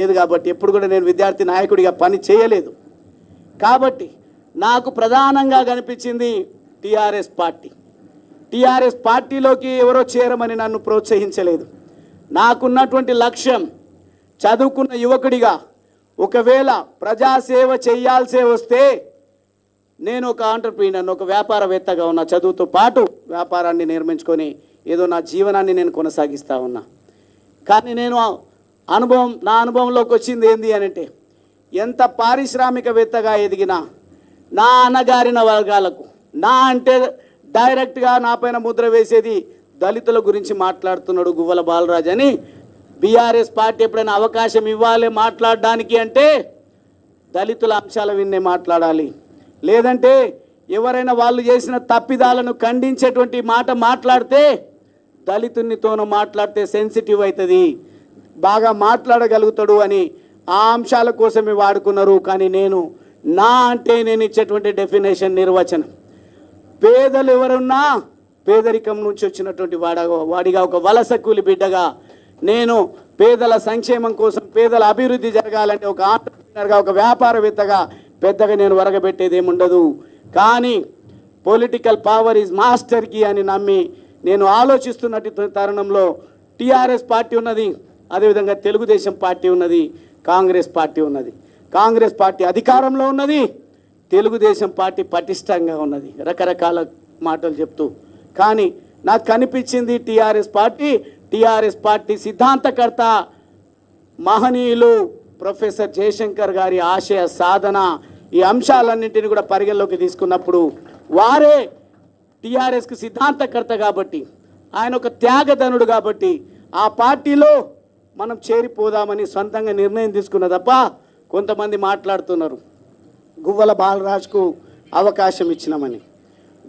లేదు కాబట్టి ఎప్పుడు కూడా నేను విద్యార్థి నాయకుడిగా పని చేయలేదు. కాబట్టి నాకు ప్రధానంగా కనిపించింది టీఆర్ఎస్ పార్టీ. టీఆర్ఎస్ పార్టీలోకి ఎవరో చేరమని నన్ను ప్రోత్సహించలేదు. నాకున్నటువంటి లక్ష్యం చదువుకున్న యువకుడిగా ఒకవేళ ప్రజాసేవ చేయాల్సే వస్తే నేను ఒక ఆంటర్ప్రీనర్ ఒక వ్యాపారవేత్తగా ఉన్నా చదువుతో పాటు వ్యాపారాన్ని నిర్మించుకొని ఏదో నా జీవనాన్ని నేను కొనసాగిస్తూ ఉన్నా. కానీ నేను అనుభవం నా అనుభవంలోకి వచ్చింది ఏంది అని అంటే ఎంత పారిశ్రామికవేత్తగా ఎదిగినా నా అన్నగారిన వర్గాలకు నా అంటే డైరెక్ట్గా నా పైన ముద్ర వేసేది దళితుల గురించి మాట్లాడుతున్నాడు గువ్వల బాలరాజ్ అని బీఆర్ఎస్ పార్టీ ఎప్పుడైనా అవకాశం ఇవ్వాలి మాట్లాడడానికి అంటే దళితుల అంశాల విన్నే మాట్లాడాలి. లేదంటే ఎవరైనా వాళ్ళు చేసిన తప్పిదాలను ఖండించేటువంటి మాట మాట్లాడితే దళితునితోనూ మాట్లాడితే సెన్సిటివ్ అవుతుంది. బాగా మాట్లాడగలుగుతాడు అని ఆ అంశాల కోసమే వాడుకున్నారు. కానీ నేను నా అంటే నేను ఇచ్చేటువంటి డెఫినేషన్ నిర్వచనం. పేదలు ఎవరున్నా పేదరికం నుంచి వచ్చినటువంటి వాడ వాడిగా ఒక వలస కూలి బిడ్డగా నేను పేదల సంక్షేమం కోసం పేదల అభివృద్ధి జరగాలంటే ఒక ఆంటర్ప్రినర్గా ఒక వ్యాపారవేత్తగా పెద్దగా నేను వరగబెట్టేది ఏముండదు కానీ పొలిటికల్ పవర్ ఈజ్ మాస్టర్కి అని నమ్మి నేను ఆలోచిస్తున్నట్టు తరుణంలో టీఆర్ఎస్ పార్టీ ఉన్నది. అదేవిధంగా తెలుగుదేశం పార్టీ ఉన్నది కాంగ్రెస్ పార్టీ ఉన్నది. కాంగ్రెస్ పార్టీ అధికారంలో ఉన్నది తెలుగుదేశం పార్టీ పటిష్టంగా ఉన్నది. రకరకాల మాటలు చెప్తూ. కానీ నాకు కనిపించింది టీఆర్ఎస్ పార్టీ టీఆర్ఎస్ పార్టీ సిద్ధాంతకర్త మహనీయులు ప్రొఫెసర్ జయశంకర్ గారి ఆశయ సాధన ఈ అంశాలన్నింటినీ కూడా పరిగణలోకి తీసుకున్నప్పుడు వారే టీఆర్ఎస్కి సిద్ధాంతకర్త కాబట్టి ఆయన ఒక త్యాగధనుడు కాబట్టి ఆ పార్టీలో మనం చేరిపోదామని సొంతంగా నిర్ణయం తీసుకున్న తప్ప కొంతమంది మాట్లాడుతున్నారు. గువ్వల బాలరాజ్కు అవకాశం ఇచ్చినామని.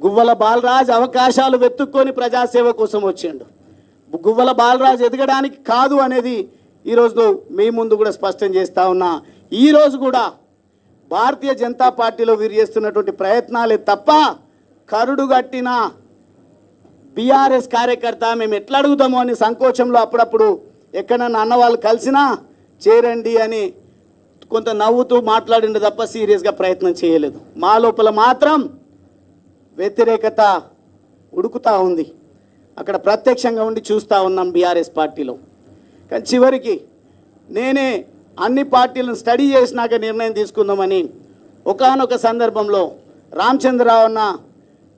గువ్వల బాలరాజ్ అవకాశాలు వెతుక్కొని ప్రజాసేవ కోసం వచ్చిండు. గువ్వల బాలరాజ్ ఎదగడానికి కాదు అనేది ఈరోజు మీ ముందు కూడా స్పష్టం చేస్తూ ఉన్నా. ఈరోజు కూడా భారతీయ జనతా పార్టీలో వీరు చేస్తున్నటువంటి ప్రయత్నాలే తప్ప కరుడు కట్టిన బీఆర్ఎస్ కార్యకర్త మేము ఎట్లా అడుగుతామో అని సంకోచంలో అప్పుడప్పుడు ఎక్కడన్నా అన్న వాళ్ళు కలిసినా చేరండి అని కొంత నవ్వుతూ మాట్లాడిండు తప్ప సీరియస్గా ప్రయత్నం చేయలేదు. మా లోపల మాత్రం వ్యతిరేకత ఉడుకుతా ఉంది. అక్కడ ప్రత్యక్షంగా ఉండి చూస్తూ ఉన్నాం బీఆర్ఎస్ పార్టీలో. కానీ చివరికి నేనే అన్ని పార్టీలను స్టడీ చేసినాక నిర్ణయం తీసుకుందామని ఒకానొక సందర్భంలో రామచంద్రరావు అన్న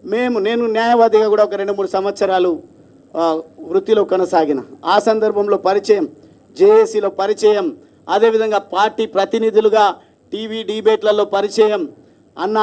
మేము నేను న్యాయవాదిగా కూడా ఒక రెండు మూడు సంవత్సరాలు వృత్తిలో కొనసాగిన. ఆ సందర్భంలో పరిచయం జేఏసీలో పరిచయం అదేవిధంగా పార్టీ ప్రతినిధులుగా టీవీ డిబేట్లలో పరిచయం. అన్న